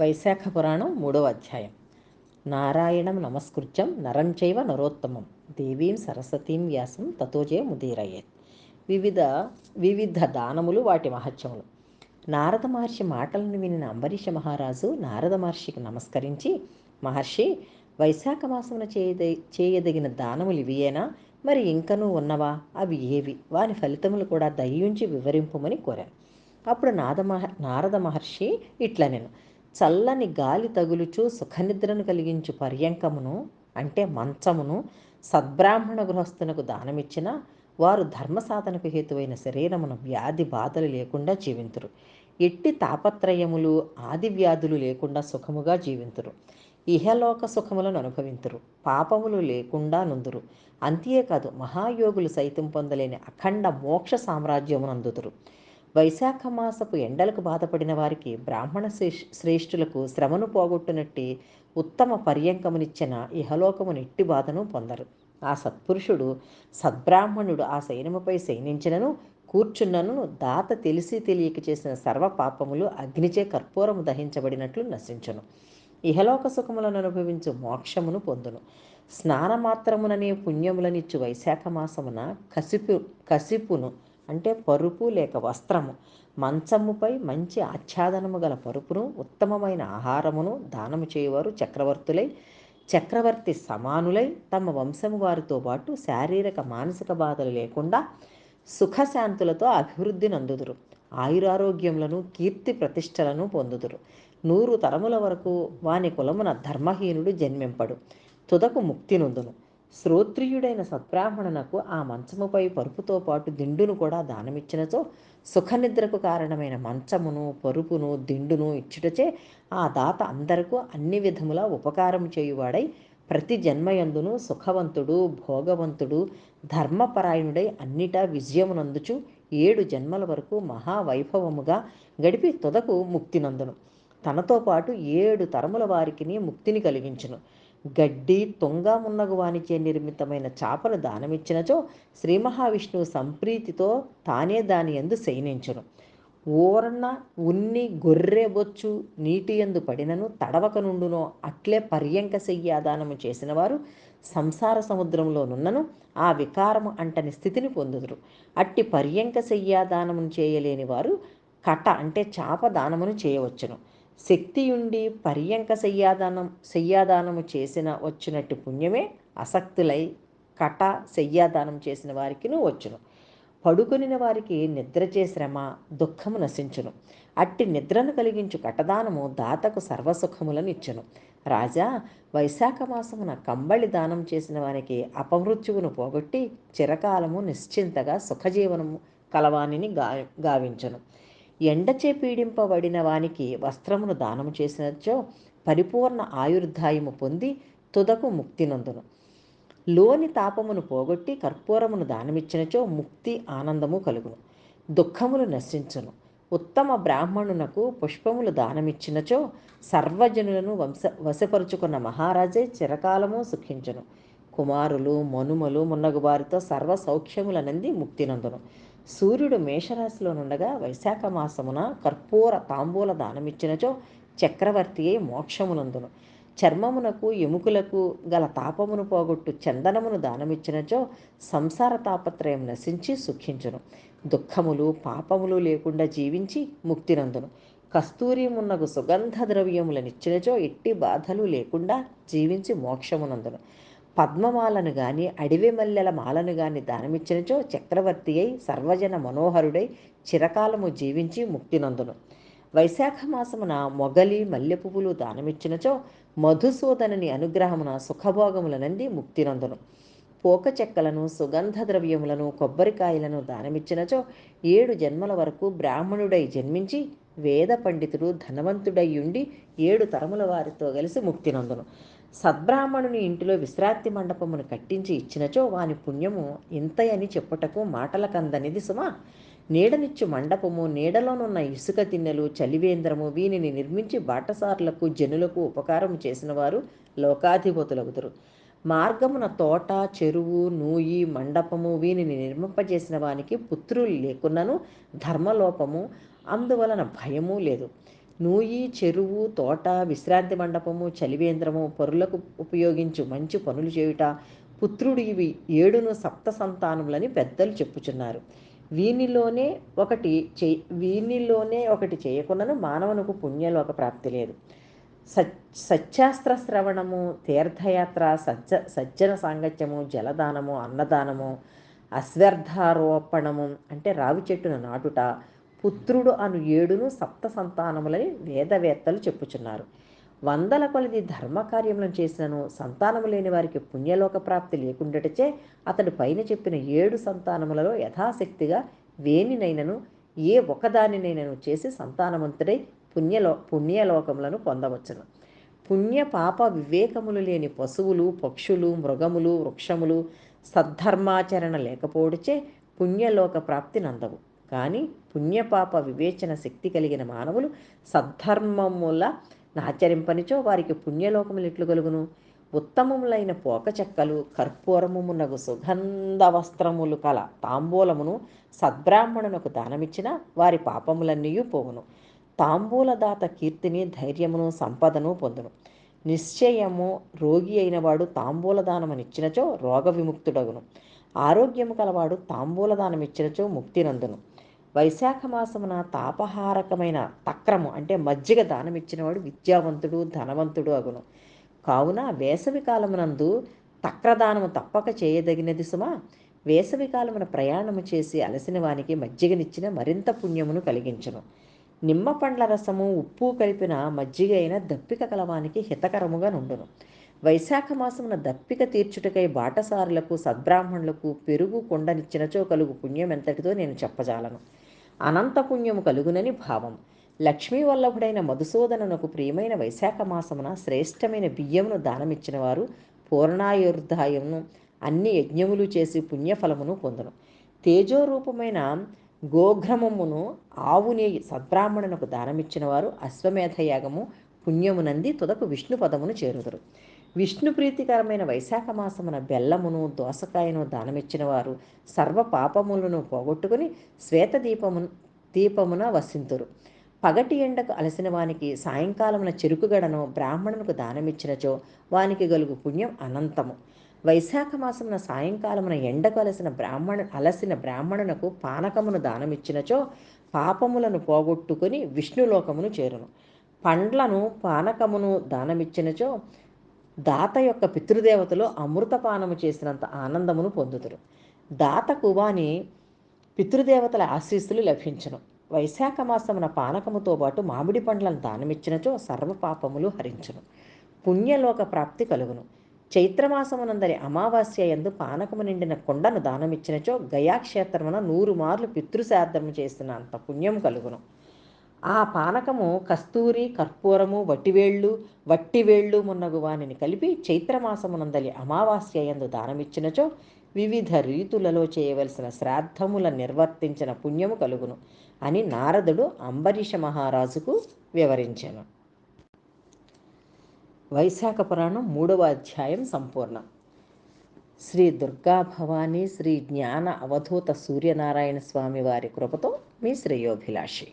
వైశాఖ పురాణం మూడవ అధ్యాయం. నారాయణం నమస్కృత్యం నరం చైవ నరోత్తమం. దేవీం సరస్వతీం వ్యాసం తతోజే ముదీరయ్యేత్ వివిధ వివిధ దానములు వాటి మహత్యములు. నారద మహర్షి మాటలను వినిన అంబరీష మహారాజు నారద మహర్షికి నమస్కరించి మహర్షి వైశాఖ మాసమున చేయద చేయదగిన దానములు ఇవియేనా? మరి ఇంకనూ ఉన్నవా? అవి ఏవి వాని ఫలితములు కూడా దయ్యుంచి వివరింపుమని కోరాను. అప్పుడు నాద మహ నారద మహర్షి ఇట్లా నేను చల్లని గాలి తగులుచు సుఖనిద్రను కలిగించు పర్యంకమును అంటే మంచమును సద్బ్రాహ్మణ గృహస్థునకు దానమిచ్చిన వారు ధర్మ సాధనకు హేతువైన శరీరమును వ్యాధి బాధలు లేకుండా జీవింతురు. ఎట్టి తాపత్రయములు ఆది వ్యాధులు లేకుండా సుఖముగా జీవింతురు. ఇహలోక సుఖములను అనుభవింతురు. పాపములు లేకుండా నుందురు. అంతేకాదు మహాయోగులు సైతం పొందలేని అఖండ మోక్ష సామ్రాజ్యమునందుతురు వైశాఖ మాసపు ఎండలకు బాధపడిన వారికి బ్రాహ్మణ శ్రేష్ఠులకు శ్రమను పోగొట్టునట్టి ఉత్తమ పర్యంకమునిచ్చిన ఇహలోకమును ఎట్టి బాధను పొందరు. ఆ సత్పురుషుడు సద్బ్రాహ్మణుడు ఆ సైన్యముపై సైనించినను కూర్చున్నను దాత తెలిసి తెలియక చేసిన సర్వ పాపములు అగ్నిచే కర్పూరము దహించబడినట్లు నశించును. ఇహలోక సుఖములను అనుభవించు మోక్షమును పొందును. స్నానమాత్రముననే పుణ్యములనిచ్చు వైశాఖ మాసమున కసిపు కసిపును అంటే పరుపు లేక వస్త్రము. మంచముపై మంచి ఆచ్ఛాదనము గల పరుపును ఉత్తమమైన ఆహారమును దానము చేయవారు చక్రవర్తులై చక్రవర్తి సమానులై తమ వంశము వారితో పాటు శారీరక మానసిక బాధలు లేకుండా సుఖశాంతులతో అభివృద్ధి నందుదురు. ఆయురారోగ్యములను కీర్తి ప్రతిష్టలను పొందుదురు. నూరు తరముల వరకు వాని కులమున ధర్మహీనుడు జన్మింపడు. తుదకు ముక్తి నొందును. శ్రోత్రియుడైన సత్బ్రాహ్మణునకు ఆ మంచముపై పరుపుతో పాటు దిండును కూడా దానమిచ్చినచో సుఖనిద్రకు కారణమైన మంచమును పరుపును దిండును ఇచ్చుటచే ఆ దాత అందరకు అన్ని విధముల ఉపకారం చేయువాడై ప్రతి జన్మయందును సుఖవంతుడు భోగవంతుడు ధర్మపరాయణుడై అన్నిటా విజయమునందుచు ఏడు జన్మల వరకు మహావైభవముగా గడిపి తుదకు ముక్తినందును. తనతో పాటు ఏడు తరముల వారికిని ముక్తిని కలిగించును. గడ్డి తుంగ మున్నగు వానిచే నిర్మితమైన చాపలు దానమిచ్చినచో శ్రీ మహావిష్ణువు సంప్రీతితో తానే దాని ఎందు శయనించును. ఓరన్న ఉన్ని గొర్రె బొచ్చు నీటి ఎందు పడినను తడవక నుండునో అట్లే పర్యంక శయ్యాదానము చేసిన వారు సంసార సముద్రంలో నున్నను ఆ వికారము అంటని స్థితిని పొందుదురు. అట్టి పర్యంక శయ్యాదానమును చేయలేని వారు కట అంటే చాప దానమును చేయవచ్చును. శక్తియుండి పర్యంక శయ్యాదానం శయ్యాదానము చేసిన వచ్చినట్టు పుణ్యమే అసక్తులై కట శయ్యాదానం చేసిన వారికి వచ్చును. పడుకొనిన వారికి నిద్రచే శ్రమ దుఃఖము నశించును. అట్టి నిద్రను కలిగించు కటదానము దాతకు సర్వసుఖములను ఇచ్చును. రాజా వైశాఖ మాసమున కంబళి దానం చేసిన వారికి అపమృత్యువును పోగొట్టి చిరకాలము నిశ్చింతగా సుఖజీవనము కలవాణిని గా గావించను. ఎండచే పీడింపబడిన వానికి వస్త్రమును దానము చేసినచో పరిపూర్ణ ఆయుర్దాయము పొంది తుదకు ముక్తినందును. లోని తాపమును పోగొట్టి కర్పూరమును దానమిచ్చినచో ముక్తి ఆనందము కలుగును. దుఃఖములు నశించును. ఉత్తమ బ్రాహ్మణునకు పుష్పములు దానమిచ్చినచో సర్వజనులను వంశ వశపరుచుకున్న మహారాజే చిరకాలము సుఖించును. కుమారులు మనుమలు మున్నగు వారితో సర్వ సౌఖ్యములనంది ముక్తినందును. సూర్యుడు మేషరాశిలో నుండగా వైశాఖ మాసమున కర్పూర తాంబూల దానమిచ్చినచో చక్రవర్తి అయి మోక్షమునందును. చర్మమునకు ఎముకలకు గల తాపమును పోగొట్టు చందనమును దానమిచ్చినచో సంసార తాపత్రయం నశించి సుఖించును. దుఃఖములు పాపములు లేకుండా జీవించి ముక్తినందును. కస్తూరిమున్నకు సుగంధ ద్రవ్యములనిచ్చినచో ఎట్టి బాధలు లేకుండా జీవించి మోక్షమునందును. పద్మమాలను గాని అడవి మల్లెల మాలను గాని దానమిచ్చినచో చక్రవర్తి అయి సర్వజన మనోహరుడై చిరకాలము జీవించి ముక్తినందును. వైశాఖ మాసమున మొగలి మల్లె పువ్వులు దానమిచ్చినచో మధుసూదనని అనుగ్రహమున సుఖభోగములనంది ముక్తినందును. పోక చెక్కలను సుగంధ ద్రవ్యములను కొబ్బరికాయలను దానమిచ్చినచో ఏడు జన్మల వరకు బ్రాహ్మణుడై జన్మించి వేద పండితుడు ధనవంతుడై ఉండి ఏడు తరముల వారితో కలిసి ముక్తినందును. సద్బ్రాహ్మణుని ఇంటిలో విశ్రాంతి మండపమును కట్టించి ఇచ్చినచో వాని పుణ్యము ఇంతయని చెప్పుటకు మాటలకందనిది సుమా. నీడనిచ్చు మండపము నీడలోనున్న ఇసుక తిన్నెలు చలివేంద్రము వీనిని నిర్మించి బాటసార్లకు జనులకు ఉపకారం చేసిన వారు లోకాధిపతులగుతురు మార్గమున తోట చెరువు నూయి మండపము వీనిని నిర్మింపజేసిన వానికి పుత్రులు లేకున్నను ధర్మలోపము అందువలన భయము లేదు. నూయి చెరువు తోట విశ్రాంతి మండపము చలివేంద్రము పరులకు ఉపయోగించు మంచి పనులు చేయుట పుత్రుడు ఇవి ఏడును సప్త సంతానములని పెద్దలు చెప్పుచున్నారు. వీనిలోనే ఒకటి చే వీనిలోనే ఒకటి చేయకున్నను మానవునకు పుణ్యలోక ప్రాప్తి లేదు. సత్ సత్యాస్త్ర శ్రవణము తీర్థయాత్ర సజ్జ సజ్జన సాంగత్యము జలదానము అన్నదానము అశ్వర్థారోపణము అంటే రావి చెట్టును నాటుట పుత్రుడు అను ఏడును సప్త సంతానములని వేదవేత్తలు చెప్పుచున్నారు. వందల కొలది ధర్మకార్యములను చేసినను సంతానము లేని వారికి పుణ్యలోక ప్రాప్తి లేకుండాటచే అతడు పైన చెప్పిన ఏడు సంతానములలో యథాశక్తిగా వేనినైనను ఏ ఒకదానినైనను చేసి సంతానవంతుడై పుణ్యలో పుణ్యలోకములను పొందవచ్చును. పుణ్య పాప వివేకములు లేని పశువులు పక్షులు మృగములు వృక్షములు సద్ధర్మాచరణ లేకపోవడచే పుణ్యలోక ప్రాప్తి నందవు. కానీ పుణ్యపాప వివేచన శక్తి కలిగిన మానవులు సద్ధర్మముల నాచరింపనిచో వారికి పుణ్యలోకములు ఎట్లు కలుగును? ఉత్తమములైన పోక చెక్కలు కర్పూరమునగు సుగంధ వస్త్రములు కల తాంబూలమును సద్బ్రాహ్మణునకు దానమిచ్చిన వారి పాపములన్నీ పోగును తాంబూలదాత కీర్తిని ధైర్యమును సంపదను పొందును. నిశ్చయము రోగి అయినవాడు తాంబూలదానమనిచ్చినచో రోగ విముక్తుడగును ఆరోగ్యము కలవాడు తాంబూలదానమిచ్చినచో ముక్తినందును వైశాఖ మాసమున తాపహారకమైన తక్రము అంటే మజ్జిగ దానమిచ్చినవాడు విద్యావంతుడు ధనవంతుడు అగును. కావున వేసవి కాలమునందు తక్రదానము తప్పక చేయదగినది సుమా వేసవి కాలమున ప్రయాణము చేసి అలసిన వానికి మజ్జిగనిచ్చిన మరింత పుణ్యమును కలిగించును. నిమ్మ పండ్ల రసము ఉప్పు కలిపిన మజ్జిగ అయిన దప్పిక కలవానికి హితకరముగా నుండును. వైశాఖ మాసమున దప్పిక తీర్చుటకై బాటసారులకు సద్బ్రాహ్మణులకు పెరుగు కొండనిచ్చినచో కలుగు పుణ్యం ఎంతటితో నేను చెప్పజాలను. అనంత పుణ్యము కలుగునని భావం. లక్ష్మీ వల్లభుడైన మధుసూదనునకు ప్రియమైన వైశాఖ మాసమున శ్రేష్టమైన బియ్యమును దానమిచ్చిన వారు పూర్ణాయుర్ధాయమును అన్ని యజ్ఞములు చేసి పుణ్యఫలమును పొందును. తేజోరూపమైన గోఘ్రమమును ఆవుని సద్బ్రాహ్మణునకు దానమిచ్చిన వారు అశ్వమేధయాగము పుణ్యమునంది తుదకు విష్ణు పదమును చేరుదురు. విష్ణు ప్రీతికరమైన వైశాఖ మాసమున బెల్లమును దోసకాయను దానమిచ్చిన వారు సర్వ పాపములను పోగొట్టుకుని శ్వేత దీపము దీపమున వసింతురు. పగటి ఎండకు అలసిన వానికి సాయంకాలమున చెరుకుగడను బ్రాహ్మణులకు దానమిచ్చినచో వానికి గలుగు పుణ్యం అనంతము. వైశాఖ మాసమున సాయంకాలమున ఎండకు అలసిన బ్రాహ్మణ అలసిన బ్రాహ్మణునకు పానకమును దానమిచ్చినచో పాపములను పోగొట్టుకుని విష్ణులోకమును చేరును. పండ్లను పానకమును దానమిచ్చినచో దాత యొక్క పితృదేవతలు అమృతపానము చేసినంత ఆనందమును పొందుతురు దాతకు వాని పితృదేవతల ఆశీస్సులు లభించును. వైశాఖ మాసమున పానకముతో పాటు మామిడి పండ్లను దానమిచ్చినచో సర్వపాపములు హరించును. పుణ్యలోక ప్రాప్తి కలుగును. చైత్రమాసమునందరి అమావాస్య ఎందు పానకము నిండిన కొండను దానమిచ్చినచో గయాక్షేత్రమున నూరు మార్లు పితృశార్థము చేసిన అంత పుణ్యం కలుగును. ఆ పానకము కస్తూరి కర్పూరము వట్టివేళ్ళు వట్టివేళ్ళు మున్నగు వానిని కలిపి చైత్రమాసమునందలి అమావాస్య ఎందు దానమిచ్చినచో వివిధ రీతులలో చేయవలసిన శ్రాద్ధముల నిర్వర్తించిన పుణ్యము కలుగును అని నారదుడు అంబరీష మహారాజుకు వివరించాను. వైశాఖ పురాణం మూడవ అధ్యాయం సంపూర్ణం. శ్రీ దుర్గా భవానీ శ్రీ జ్ఞాన అవధూత సూర్యనారాయణ స్వామి వారి కృపతో మీ శ్రేయోభిలాషి.